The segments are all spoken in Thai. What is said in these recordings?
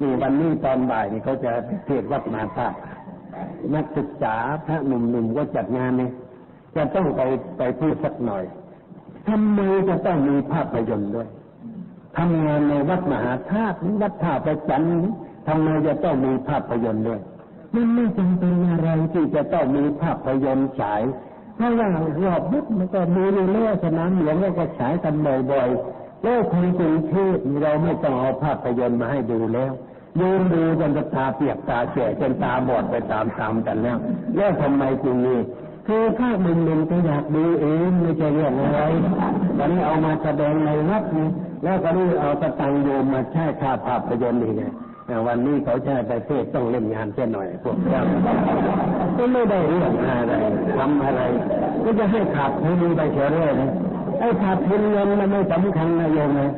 นี่วันนี้ตอนบ่ายนี่เขาจะเทศวัดมาธาตุนักศึกษาพระหนุ่มๆก็จัดงานเนี่ยจะต้องไปไปพูดสักหน่อยทำไมจะต้องมีภาพยนตร์ด้วยทำงานในวัดมหาธาตุวัดท่าประจันทำไมจะต้องมีภาพยนตร์ด้วยมันไม่จำเป็นอะไรที่จะต้องมีภาพยนตร์ฉายเพราะว่ารอบวัดมันก็มีในเรื่องสนามหลวงก็ฉายกันบ่อยๆแล้วคนกรุงเทพเราไม่ต้องเอาภาพยนตร์มาให้ดูแล้ว ยืนดูจนตาเปียกตาแฉะจนตาบอดไปตามๆกันแล้วแล้วทำไมจึงมีคือถ้ามึนมึนก็อยากดูเองไม่ใช่เรื่องอะไรตอนนี้เอามาแสดงในวัดนี่แล้วก็นี่เอาตะตังโยมมาใช้ค่าภาพยนตร์นี่ไงวันนี้เขาใช้ไปเทศต้องเล่นงานแค่หน่อยพวกเจ้าก็ไม่ได้เรื่องอะไรทำอะไร ก็จะให้ขาดทุนไปเฉยเลยนะไอ้ขาดทุนเงินมันไม่สำคัญนะโยมนะ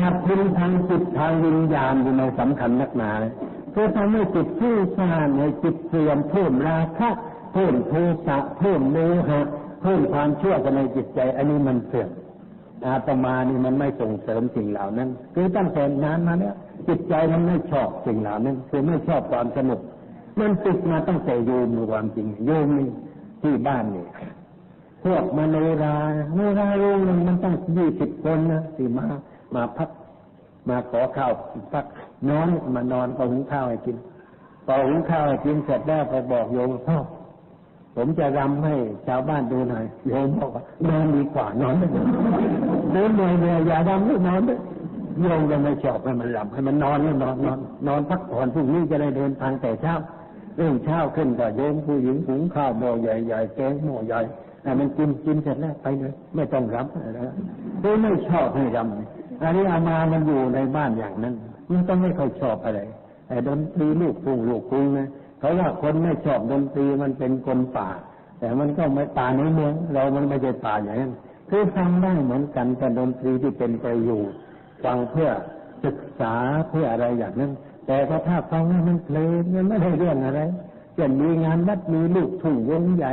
ขาดทุนทางจิตทางวิญญาณอยู่ในสำคัญนักหนาเลยเพื่อทำให้จิตผู้สร้าให้จิตเสื่อมเพิ่มราคะเพิ่มโทสะเพิ่มโมหะเพิ่มความเชื่อในจิตใจ อันนี้มันเสื่อมอาตมานี่มันไม่ส่งเสริมสิ่งเหล่านั้น คือตั้งแต่นานมาเนี่ยจิตใจมันไม่ชอบสิ่งเหล่านั้น คือไม่ชอบความสนุกมันติดมาตั้งแต่โยมความจริงโยมนี่ที่บ้านนี่พวกมโนราโนราโรงนึงมันตั้งยี่สิบคนนะที่มา มาพักมาขอข้าวพักนอนมานอนเอาหุงข้าวให้กินพอหุงข้าวให้กินเสร็จแล้วไปบอกโยมพ่อผมจะรำให้ชาวบ้านดูหน่อยโยมบอกว่านอนดีกว่านอนเดินเหนื่อยเหนื่อยอย่ารำไม่นอนด้วยโยมก็ไม่ชอบให้มันรำให้มันนอนนอนนอนนอนพักผ่อนพรุ่งนี้จะได้เดินทางแต่เช้าเรื่องเช้าขึ้นก็โยมผู้หญิงหุงข้าวหม้อใหญ่ๆแกงหม้อใหญ่แต่มันกินกินเสร็จแล้วไปเลย ไม่ต้องรำอะไรโดยไม่ชอบให้รำ อันนี้อามามันอยู่ในบ้านอย่างนั้นมันต้องไม่ค่อยชอบอะไรแต่ดนตรีลูกพุ่งลูกพุ่งนะเพราว่าคนไม่ชอบดนตรีมันเป็นคนป่า แต่มันก็ไม่ป่าในเมืองเรามันไม่ใช่ป่าอย่างนั้นคือฟังได้เหมือนกันแต่ดนตรีที่เป็นประโยชน์ฟังเพื่อศึกษาเพื่ออะไรอย่างนั้น แต่ถ้าฟังมันเพลงมันไม่ได้เรื่องอะไรเช่นมีงานวัดมีลูกทุ่งวงใหญ่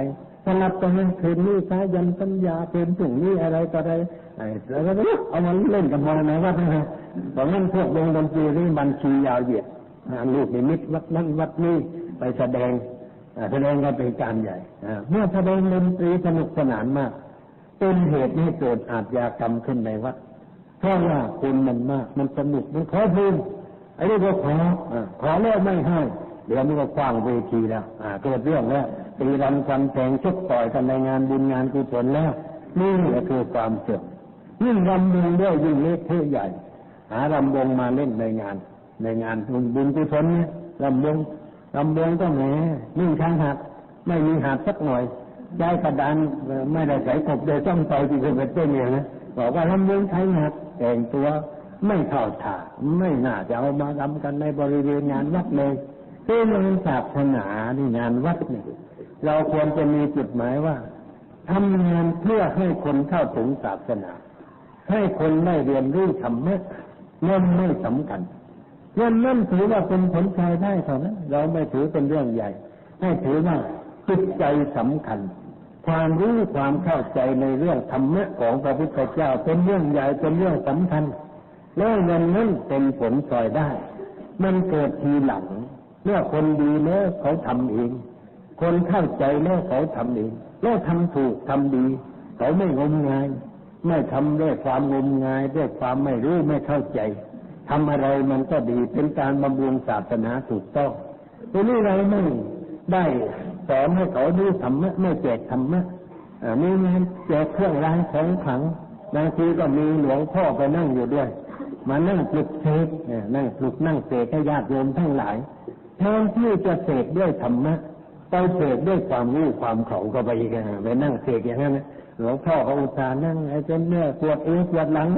สลับกันคืนนี้สายันปัญญาเป็นทุ่งนี้อะไรต่ออะไรไอ้แล้วก็เอามาเล่นกันมาในวัดนะเพราะงั้นพวกวงดนตรีนี่บัญชียาวเหยียดลูกนิมิตวัดนั้นวัดนี้ไปแสดงแสดงกันเป็นการใหญ่เมื่อแสดงดนตรีสนุกสนานมากเป็นเหตุให้เกิดอาชญากรรมขึ้นในวัดเพราะว่าคนมันมาก มันสนุกมันขอพูนไอ้นี่ก็ขอขอแล้วไม่ให้เดี๋ยวมันก็คว้างเวทีแล้วเกิดเรื่องแล้ว ตีรันควันแทงชกต่อยกันในงานบุญงานกุศลแล้วนี่แหละคือความเสื่อมยิ่งรำวงด้วยยิ่งเล็กเท่ใหญ่ หารำวงมาเล่นในงาน ในงานบุญบุญกุศลเนี่ยรำวงลำวงก็แหมนิ่งช้างหักไม่มีหักสักหน่อยย้ายกระดานไม่ได้ใส่กบโดยต้องต่อยที่เป็นเต้นเนี่ยนะบอกว่าลำวงใช้หักแต่งตัวไม่เข้าท่าไม่น่าจะเอามาทำกันในบริเวณงานวัดเลยคือในศาสนาในงานวัดเนี่ย เราควรจะมีจุดหมายว่าทำงานเพื่อให้คนเข้าถึงศาสนา ให้คนได้เรียนรู้ธรรมะนั่นไม่สำคัญเรื่องนั้นถือว่าเป็นผลพลอยได้เท่านั้น เราไม่ถือเป็นเรื่องใหญ่ ให้ถือว่าจิตใจสำคัญ ความรู้ความเข้าใจในเรื่องธรรมะของพระพุทธเจ้าเป็นเรื่องใหญ่เป็นเรื่องสำคัญแล้วเงินนั้นเป็นผลพลอยได้ มันเกิดทีหลัง เมื่อคนดีแล้วเขาทำเอง คนเข้าใจแล้วเขาทำเองแล้วทำถูกทำดี เขาไม่งมงาย ไม่ทำด้วยความงมงายด้วยความไม่รู้ไม่เข้าใจทำอะไรมันก็ดีเป็นการบำรุงศาสนาถูกต้องทีนี้เราไม่ได้สอนให้เขาดูธรรมะไม่แจกธรรมะมีงานแจกเครื่องรางของขังบางทีก็มีหลวงพ่อไปนั่งอยู่ด้วย มานั่งปลุกเสกนั่งปลุกนั่งเสกให้ญาติโยมทั้งหลายแทนที่จะเสกด้วยธรรมะ ไปเสกด้วยความรู้ความเขาก็ไปกันไปนั่งเสกอย่างนั้นนะหลวงพ่อเขาอุตส่าห์นั่งไอ้จ้าเนื้อปวดเอวปวดหลัง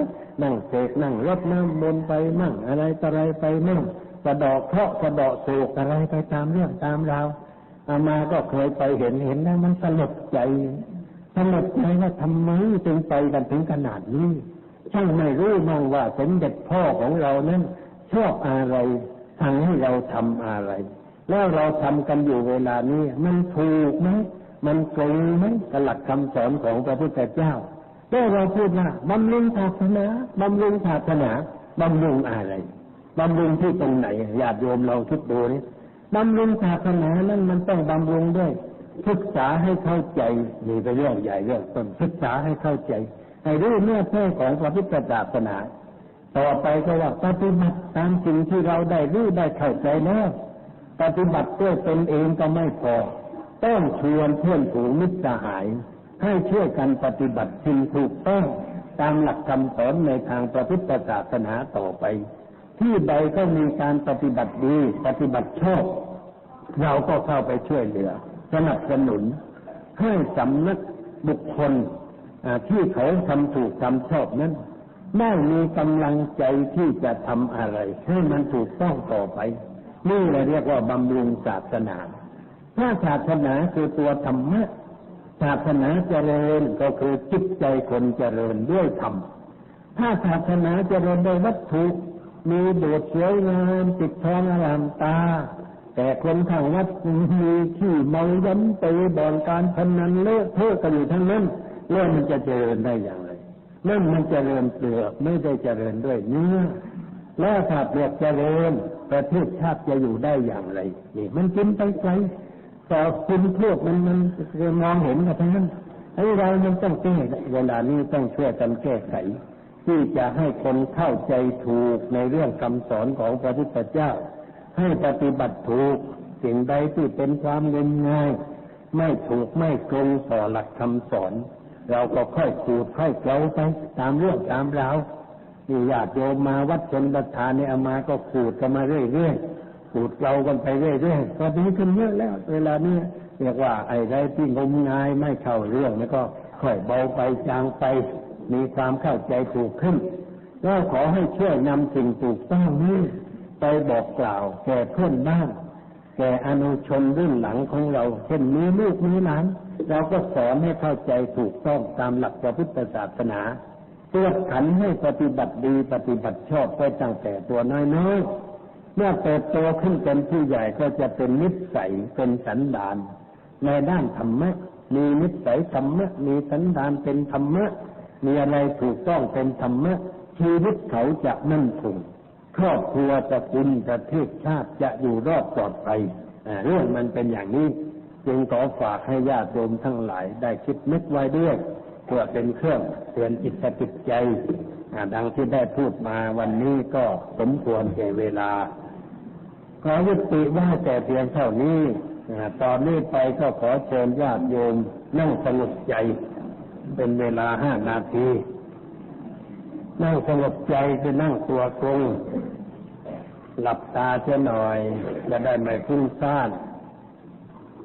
นั่งเสกนั่งรดน้ำบนไปมั่งอะไรต่ออะไรไปมั่งสะดอกเคราะห์สะดอกโศกอะไรไปตามเรื่องตามราวอามาก็เคยไปเห็นเห็นแล้วมันสลดใจสลดใจว่าทำไมจึงไปกันถึงขนาดนี้ช่างไม่รู้มั่งว่าสมเด็จพ่อของเรานั้นชอบอะไรสั่งให้เราทำอะไร แล้วเราทำกันอยู่เวลานี้มันถูกไหมมันตรงไหมกับหลักคำสอนของพระพุทธเจ้าแม่เราพูดว่าบำรุงศาสนาบำรุงศาสนาบำรุงอะไรบำรุงที่ตรงไหนญาติโยมเราคิดดูนี่บำรุงศาสนานั้นมันต้องบำรุงด้วยศึกษาให้เข้าใจนี่เป็นเรื่องใหญ่เรื่องต้นศึกษาให้เข้าใจให้รู้เนื้อแท้ของพระพุทธศาสนา ต่อไปก็ว่าปฏิบัติตามสิ่งที่เราได้รู้ได้เข้าใจแล้ว ปฏิบัติด้วยตนเองก็ไม่พอ ต้องชวนเพื่อนฝูงมิตรสหาย ให้ช่วยกันปฏิบัติสิ่งถูกต้องตามหลักคำสอนในทางพระพุทธศาสนาต่อไป ที่ใดก็มีการปฏิบัติดี ปฏิบัติชอบ เราก็เข้าไปช่วยเหลือ สนับสนุน ให้สำนักบุคคลที่เขาทำถูกทำชอบนั้นได้มีกำลังใจที่จะทำอะไร ให้มันถูกต้องต่อไป นี่เราเรียกว่าบำรุงศาสนา ถ้าศาสนาคือตัวธรรมะ ศาสนาเจริญก็คือจิตใจคนเจริญด้วยธรรม ถ้าศาสนาเจริญด้วยวัตถุ มีโดดสวยงามติดทองอารามตา แต่คนทางวัดมีที่เมาย้ำไปบ่อนการพนันเลอะเทอะกันอยู่ทั้งนั้นแล้วมันจะเจริญได้อย่างไรนั่นมันเจริญเปลือกไม่ได้เจริญด้วยเนื้อ แล้วถ้าเปลือกเจริญประเทศชาติจะอยู่ได้อย่างไร นี่ มันกินไปไกลต่อคุณพวกมันมันมองเห็นกันทั้งนั้นไอ้เรามันต้องแก้เวลานี้ต้องช่วยกันแก้ไข ที่จะให้คนเข้าใจถูกในเรื่องคำสอนของพระพุทธเจ้า ให้ปฏิบัติถูกสิ่งใดที่เป็นความเงินง่าย ไม่ถูกไม่ตรงต่อหลักคำสอน เราก็ค่อยขูดค่อยเกลาไปตามเรื่องตามราว นี่ญาติโยมมาวัดชนประทานเนี่ยเอามาก็ขูดกันมาเรื่อยๆขูดเกลากันไปเรื่อยๆก็ดีขึ้นเยอะแล้ว เวลานี้เรียกว่าไอ้ไรที่งมงายไม่เข้าเรื่องแล้วก็ค่อยเบาไปจางไป มีความเข้าใจถูกขึ้นก็ขอให้ช่วยนำสิ่งถูกต้องนี้ไปบอกกล่าว แก่เพื่อนบ้านแก่อนุชนรุ่นหลังของเราเช่นมีลูกมีหลานเราก็สอนให้เข้าใจถูกต้องตามหลักพระพุทธศาสนา ตรวจขันให้ปฏิบัติดีปฏิบัติชอบไปตั้งแต่ตัวน้อยๆ เมื่อเติบโตขึ้นเป็นผู้ใหญ่ก็จะเป็นนิสัยเป็นสันดาน ในด้านธรรมะมีนิสัยธรรมะมีสันดานเป็นธรรมะ มีอะไรถูกต้องเป็นธรรมะชีวิตเขาจะมั่นคงครอบครัวจะกุลประเทศชาติจะอยู่รอดปลอดภัยเรื่องมันเป็นอย่างนี้ จึงขอฝากให้ญาติโยมทั้งหลายได้คิดนึกไว้ด้วย พื่อเป็นเครื่องเตือนจิตจิใจดังที่ได้พูดมาวันนี้ก็สมควรแก่เวลา ขอยุติว่าแต่เพียงเท่านี้ตอนนี้ไปก็ขอเชิญญาติโยมนั่งสงบใจ เป็นเวลาห้านาที นั่งสงบใจคือนั่งตัวตรงหลับตาเสียหน่อย จะได้ไม่ฟุ้งซ่าน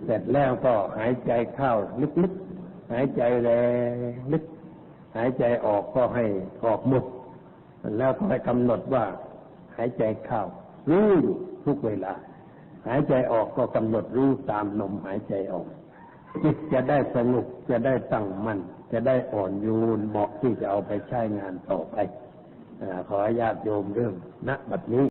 เสร็จแล้วก็หายใจเข้าลึกๆ หายใจแรงลึก หายใจออกก็ให้ออกหมด แล้วก็ให้กำหนดว่า หายใจเข้ารู้อยู่ทุกเวลา หายใจออกก็กำหนดรู้ตามลมหายใจออก จิตจะได้สงบจะได้ตั้งมั่นจะได้อ่อนโยนเหมาะที่จะเอาไปใช้งานต่อไปอขอญาติโยมเรื่องณบัดนี้